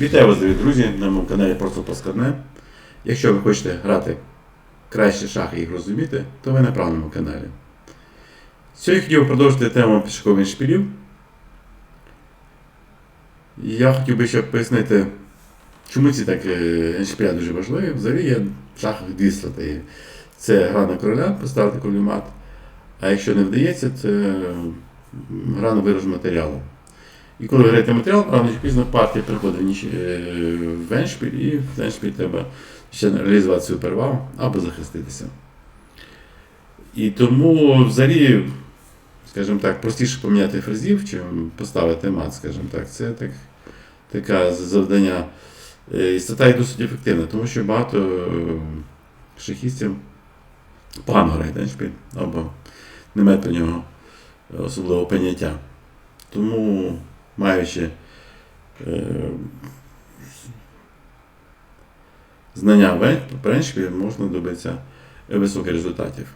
Вітаю вас, дорогі друзі, на моєму каналі Просто Поскладне. Якщо ви хочете грати краще шахи і їх розуміти, то ви на правильному каналі. Сьогодні хотів продовжити тему пішокових шпілів. Я хотів би ще пояснити, чому ці так е, шпіля дуже важливі. Взагалі є в шахах дві стратегії. Це гра на короля, поставити королю. А якщо не вдається, це гра на вирож матеріалу. І коли граєте матеріал, рано чи пізно партія приходить ніч- е, в еншпіль, і в еншпіль треба ще реалізувати свою перевагу або захиститися. І тому взагалі, скажімо так, простіше поміняти фрезів, чим поставити мат, скажімо так. Це так, таке завдання. Е, І стаття досить ефективна, тому що багато е, шахістів погано грають еншпіль або не мають про нього особливого поняття. Тому маючи е, знання ен- можна добитися високих результатів.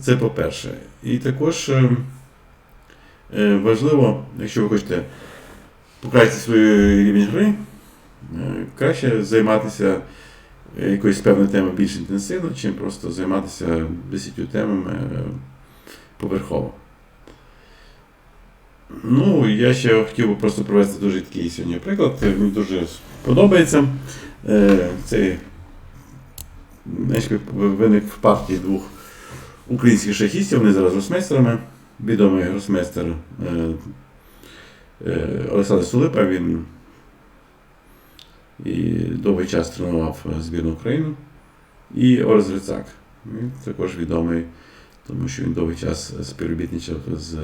Це по-перше. І також е, е, важливо, якщо ви хочете покращити свій рівень гри, е, краще займатися якоюсь певною темою більш інтенсивно, чим просто займатися 10 темами поверхово. Ну, я ще хотів би просто провести дуже такий сьогодні приклад. Мені дуже подобається. Е, Цей виник в партії двох українських шахістів, вони зараз гросмейстерами. Відомий гросмейстер е, е, Олександр Сулипа, він і довгий час тренував збірну України. І Орес Грицак. Він також відомий, тому що він довгий час співробітничав з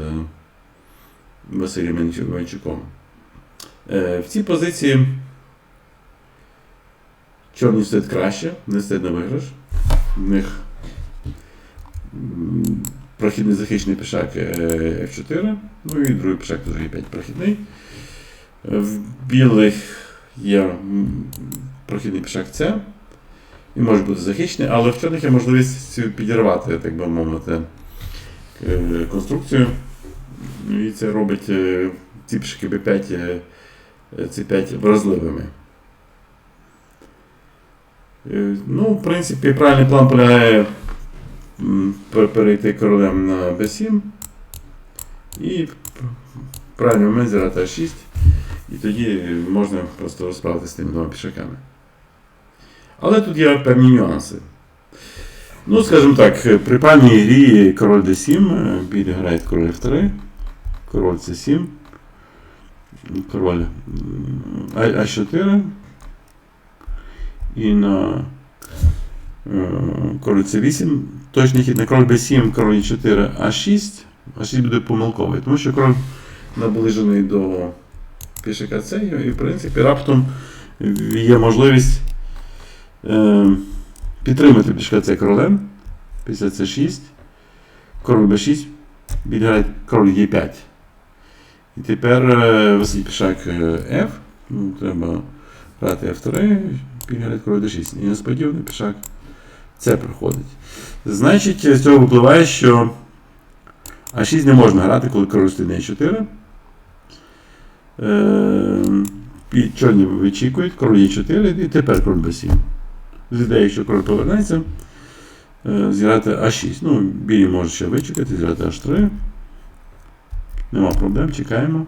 Василем Іванчуком. Е, В цій позиції чорні стоять краще, не стоять виграш. В них прохідний захищений пішак е, F4, ну і другий пішак теж Е5 прохідний. Е, В білих є прохідний пішак С. Він може бути захищений, але в чорних є можливість підірвати, так би мовити, е, конструкцію. І це робить е, ці пішки B5, е, е, ці 5 вразливими. Е, Ну, в принципі, правильний план полягає перейти королем на B7 і правильний момент зіграти А6. І тоді можна просто розправитися з тими двома пішаками. Але тут є певні нюанси. Ну, скажімо так, е, при певній грі король D7, е, білі король F3, король C7, король А- А4 і на е, король C8, точний хід на король B7, король E4, А6. А6 буде помилковий, тому що король наближений до пішака С, і в принципі раптом є можливість е, підтримати пішка С королем. Після С6, король Б6, відграє король Е5. І тепер висить пішак F. Треба грати F3, підграти король D6. І несподіваний пішак С проходить. Значить, з цього випливає, що А6 не можна грати, коли король стоїть на Е4. Е, і чорні вичікують, король Е4 і тепер король Б7. З ідеєю, що король повернеться, зіграти А6. Ну, білі може ще вичекати, зіграти H3. Нема проблем, чекаємо.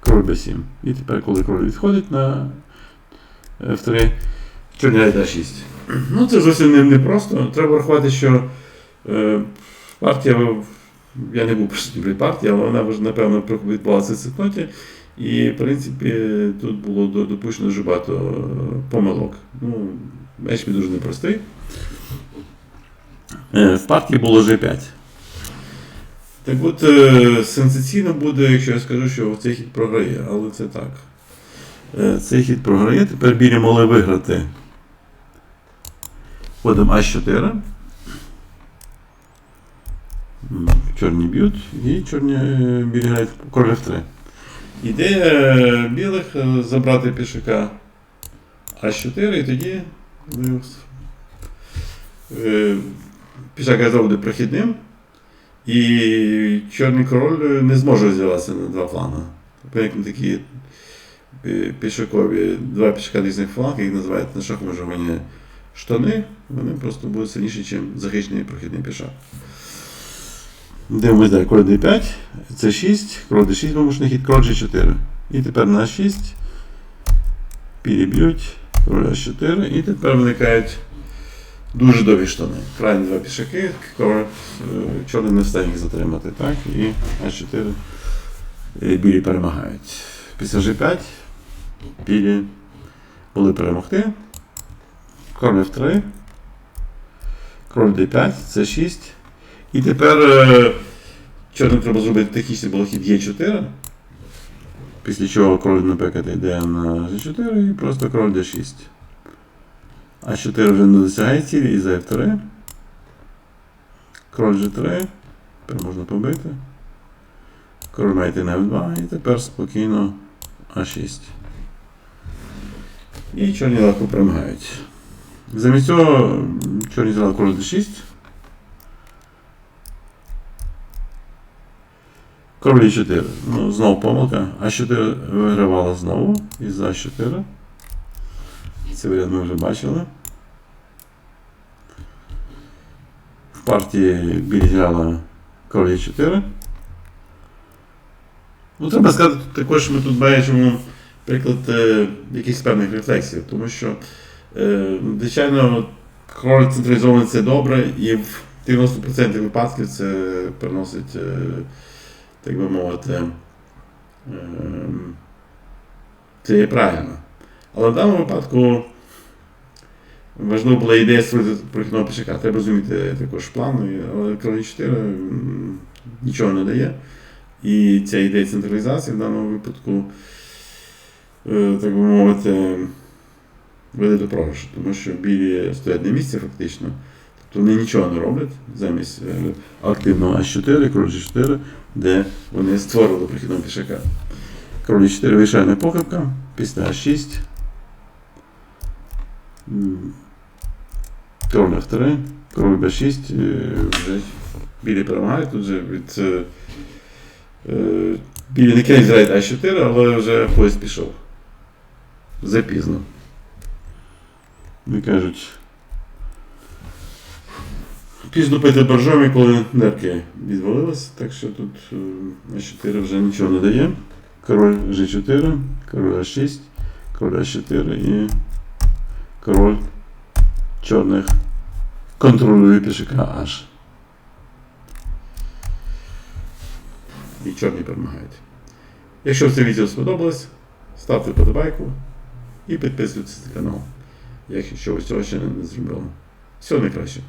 Король Б7. І тепер, коли король відходить на F3, чорні грають А6. Ну, це зовсім не, не просто. Треба врахувати, що е, партія, я не був присутній при партії, але вона вже, напевно, відбувалася в цитноті. І, в принципі, тут було допущено дуже багато е, помилок. Ну, меч дуже непростий. Е, В партії було G5. Так от е, сенсаційно буде, якщо я скажу, що цей хід програє, але це так. Е, Цей хід програє, тепер білі могли виграти. Ходом А4. Чорні б'ють і чорні е, білі грають король F3. Ідея е, білих забрати пішака А4 і тоді ну, пішак А2 прохідним. І чорний король не зможе розділятися на два плани. Виникне такий пі- пішакові, два пішака різних фланг, їх називають на жаргоні штани, вони просто будуть сильніші, ніж захищений прохідний пішак. Дивимось. Король d5, це 6, король d6 бабушний хід, король g4. І тепер на 6 переб'ють, король h4, і тепер виникають дуже довгі штани. Крайні два пішаки, е, чорний не встиг їх затримати. Так? І h4 е, білі перемагають. Після g5 білі були перемогти. Король f3, король d5, це 6. І тепер е, чорним треба зробити технічний балахід Е4. Після чого король напекати йде на G4 і просто король D6. А4 вже не досягає цілі і за F3. Король G3. Тепер можна побити. Король має на F2 і тепер спокійно А6. І чорні легко перемагають. Замість цього чорні зіграли король D6. Король 4. Ну, знову помилка. А4 вигравала знову із А4. Цей варіант ми вже бачили. В партії білі грала король 4. Ну, треба сказати також, що ми тут бачимо приклад е, якихось певних рефлексій, тому що, е, звичайно, король централізований це добре, і в 90% випадків це приносить. Е, так би мовити, ем, це є правильно. Але в даному випадку важлива була ідея створити прохідного пішака. Треба розуміти також план, але король 4 нічого не дає. І ця ідея централізації в даному випадку, е, так би мовити, веде до програшу, тому що білі стоять на місці фактично. Тобто вони нічого не роблять замість е, активного А4, король G4, де вони створили прохідного пішака. Король 4 вирішальна похибка, після А6. Король F3, король B6, е, вже білі перемагають, тут вже від е, е, білі не кінець грають А4, але вже поїзд пішов. Запізно. Вони кажуть. Пізно пити боржомі, коли нерки відвалилися, так що тут е, А4 вже нічого не дає. Король G4, король А6, король А4 і король чорних контролює пішака аж. І чорні перемагають. Якщо це відео сподобалось, ставте подобайку і підписуйтесь на канал, якщо ви цього ще не зробили. Всього найкращого.